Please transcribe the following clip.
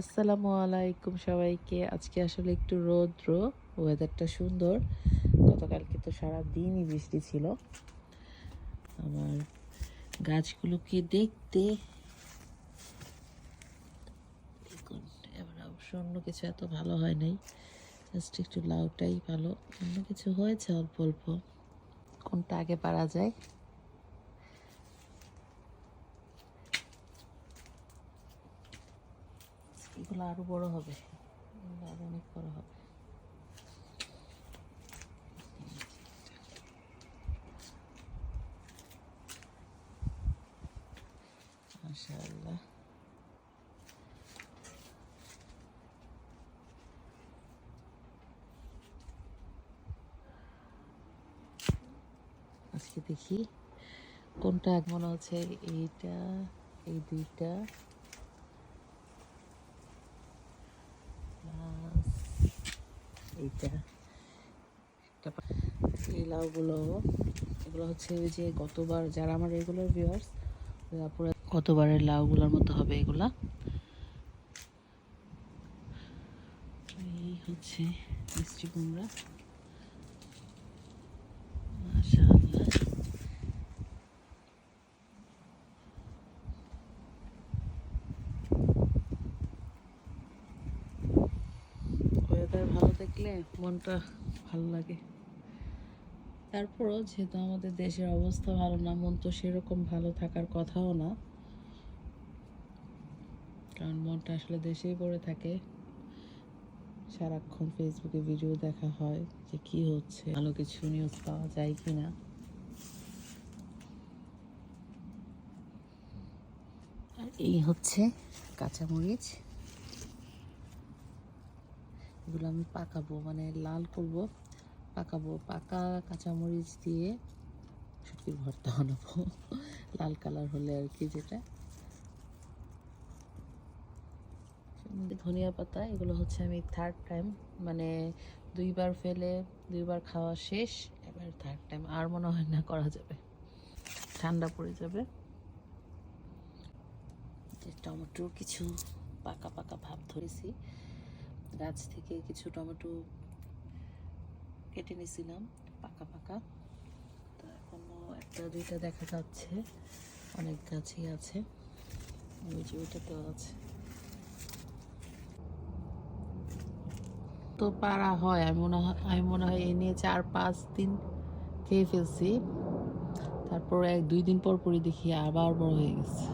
আসসালামু আলাইকুম সবাইকে। আজকে আসলে একটু রৌদ্র ওয়েদারটা সুন্দর। গতকালকে তো সারা দিনই বৃষ্টি ছিল। আমার গাছগুলোকে দেখতে এবার অবশ্য অন্য কিছু এত ভালো হয় নাই। জাস্ট একটু লাউটাই ভালো। অন্য কিছু হয়েছে অল্প অল্প। কোনটা আগে পারা যায়? এগুলো আরও বড় হবে। এগুলো অনেক বড় হবে। আজকে দেখি কোনটা এক মনে হচ্ছে এইটা, এই দুইটা। এইটা। এই লাউগুলো, এগুলো হচ্ছে ওই যে গতবার যারা আমার রেগুলার ভিউয়ার্স তারপরে গতবারের লাউগুলোর মতো হবে এগুলা। এই হচ্ছে মিষ্টি কুমড়া মাশাআল্লাহ ওয়েদার ভালো দেখলে মনটা ভালো লাগে। তারপরও যেহেতু আমাদের দেশের অবস্থা ভালো না, মন তো সেরকম ভালো থাকার কথাও না। কারণ মনটা আসলে দেশেই পড়ে থাকে। সারাক্ষণ ফেসবুকে ভিডিও দেখা হয় যে কি হচ্ছে, ভালো কিছু নিউজ পাওয়া যায় কি না আর এই হচ্ছে কাঁচামরিচ। এগুলো আমি পাকাবো মানে লাল করব, পাকাবো। পাকা কাঁচামরিচ দিয়ে শুটকির ভর্তা বানাবো। লাল কালার হলে আর কি যেটা। ধনিয়া পাতা, এগুলো হচ্ছে আমি থার্ড টাইম মানে দুইবার ফেলে, দুইবার খাওয়া শেষ, এবার থার্ড টাইম আর মনে হয় না করা যাবে। ঠান্ডা পড়ে যাবে। যে টমেটো কিছু পাকা পাকা ভাব ধরেছি। গাছ থেকে কিছু টমেটো কেটে নিয়েছিলাম, পাকা পাকা। তো এখনও একটা দুইটা দেখা যাচ্ছে, অনেক গাছই আছে। ওই যে ওইটাতেও আছে। তো পারা হয়, আমি মনে হয়, আমি মনে হয় এ নিয়ে চার পাঁচ দিন খেয়ে ফেলছি। তারপর এক দুই দিন পর পরই দেখি আবার বড় হয়ে গেছে।